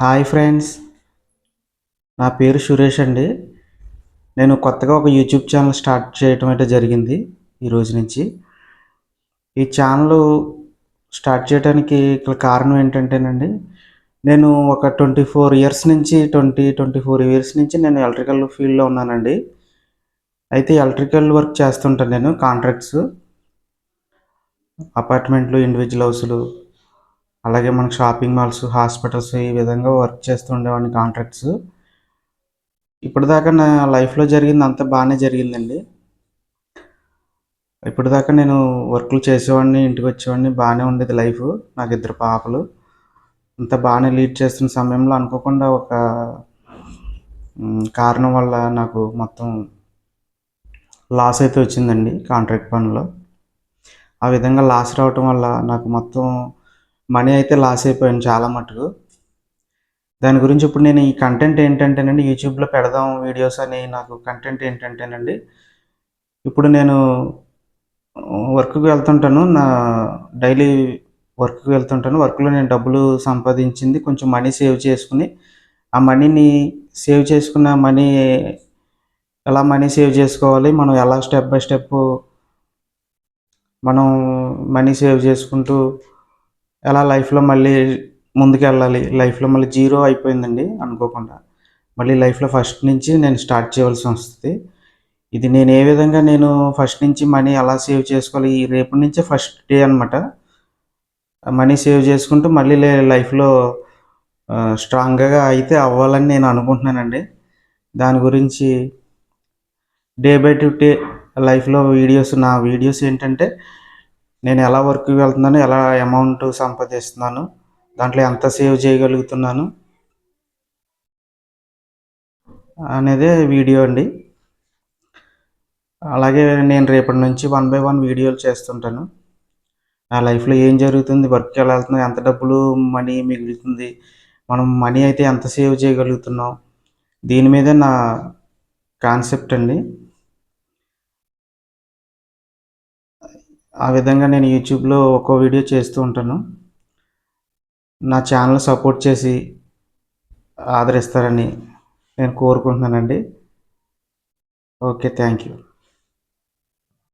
Hi friends. నా పేరు సురేష్ అండి. నేను కొత్తగా ఒక యూట్యూబ్ ఛానల్ స్టార్ట్ చేయటం అయితే జరిగింది ఈరోజు నుంచి. ఈ ఛానల్ స్టార్ట్ చేయడానికి ఇక్కడ కారణం ఏంటంటేనండి నేను ఒక ట్వంటీ ఫోర్ ఇయర్స్ నుంచి ట్వంటీ ట్వంటీ ఫోర్ ఇయర్స్ నుంచి నేను ఎలక్ట్రికల్ ఫీల్డ్లో ఉన్నానండి. అయితే ఎలక్ట్రికల్ వర్క్ చేస్తుంటాను నేను కాంట్రాక్ట్స్ అపార్ట్మెంట్లు ఇండివిజువల్ హౌస్లు అలాగే మనకు షాపింగ్ మాల్స్ హాస్పిటల్స్ ఈ విధంగా వర్క్ చేస్తూ ఉండేవాడిని కాంట్రాక్ట్స్. ఇప్పటిదాకా నా లైఫ్లో జరిగింది అంతా బాగానే జరిగిందండి. ఇప్పటిదాకా నేను వర్క్లు చేసేవాడిని ఇంటికి వచ్చేవాడిని బాగానే ఉండేది లైఫ్. నాకు ఇద్దరు పాపలు. అంత బాగానే లీడ్ చేస్తున్న సమయంలో అనుకోకుండా ఒక కారణం వల్ల నాకు మొత్తం లాస్ అయితే వచ్చిందండి కాంట్రాక్ట్ పనిలో ఆ విధంగా లాస్ రావటం వల్ల నాకు మొత్తం మనీ అయితే లాస్ అయిపోయాను చాలా మటుకు. దాని గురించి ఇప్పుడు నేను ఈ కంటెంట్ ఏంటంటేనండి యూట్యూబ్లో పెడదాం వీడియోస్ అని నాకు కంటెంట్ ఏంటంటేనండి ఇప్పుడు నేను వర్క్కి వెళ్తుంటాను. నా డైలీ వర్క్కి వెళ్తుంటాను. వర్క్లో నేను డబ్బులు సంపాదించింది కొంచెం మనీ సేవ్ చేసుకుని ఆ మనీని సేవ్ చేసుకున్న మనీ ఎలా మనీ సేవ్ చేసుకోవాలి మనం ఎలా స్టెప్ బై స్టెప్ మనం మనీ సేవ్ చేసుకుంటూ ఎలా లైఫ్లో మళ్ళీ ముందుకు వెళ్ళాలి లైఫ్లో మళ్ళీ జీరో అయిపోయిందండి అనుకోకుండా. మళ్ళీ లైఫ్లో ఫస్ట్ నుంచి నేను స్టార్ట్ చేయవలసి వస్తుంది. ఇది నేను ఏ విధంగా నేను ఫస్ట్ నుంచి మనీ ఎలా సేవ్ చేసుకోవాలి? ఈ రేపటి నుంచే ఫస్ట్ డే అనమాట మనీ సేవ్ చేసుకుంటూ మళ్ళీ లే- లైఫ్లో స్ట్రాంగ్గా అయితే అవ్వాలని నేను అనుకుంటున్నానండి. దాని గురించి డే బై డే లైఫ్లో వీడియోస్ నా వీడియోస్ ఏంటంటే నేను ఎలా వర్క్కి వెళ్తున్నాను ఎలా అమౌంట్ సంపాదిస్తున్నాను దాంట్లో ఎంత సేవ్ చేయగలుగుతున్నాను అనేది వీడియో అండి. అలాగే నేను రేపటి నుంచి వన్ బై వన్ వీడియోలు చేస్తుంటాను. నా లైఫ్లో ఏం జరుగుతుంది వర్క్కి ఎలా వెళ్తుంది ఎంత డబ్బులు మనీ మిగులుతుంది మనం మనీ అయితే ఎంత సేవ్ చేయగలుగుతున్నాం దీని మీద నా కాన్సెప్ట్ అండి. ఆ విధంగా నేను యూట్యూబ్లో ఒక్కో వీడియో చేస్తూ ఉంటాను. నా ఛానల్ సపోర్ట్ చేసి ఆదరిస్తారని నేను కోరుకుంటున్నానండి. Okay thank you.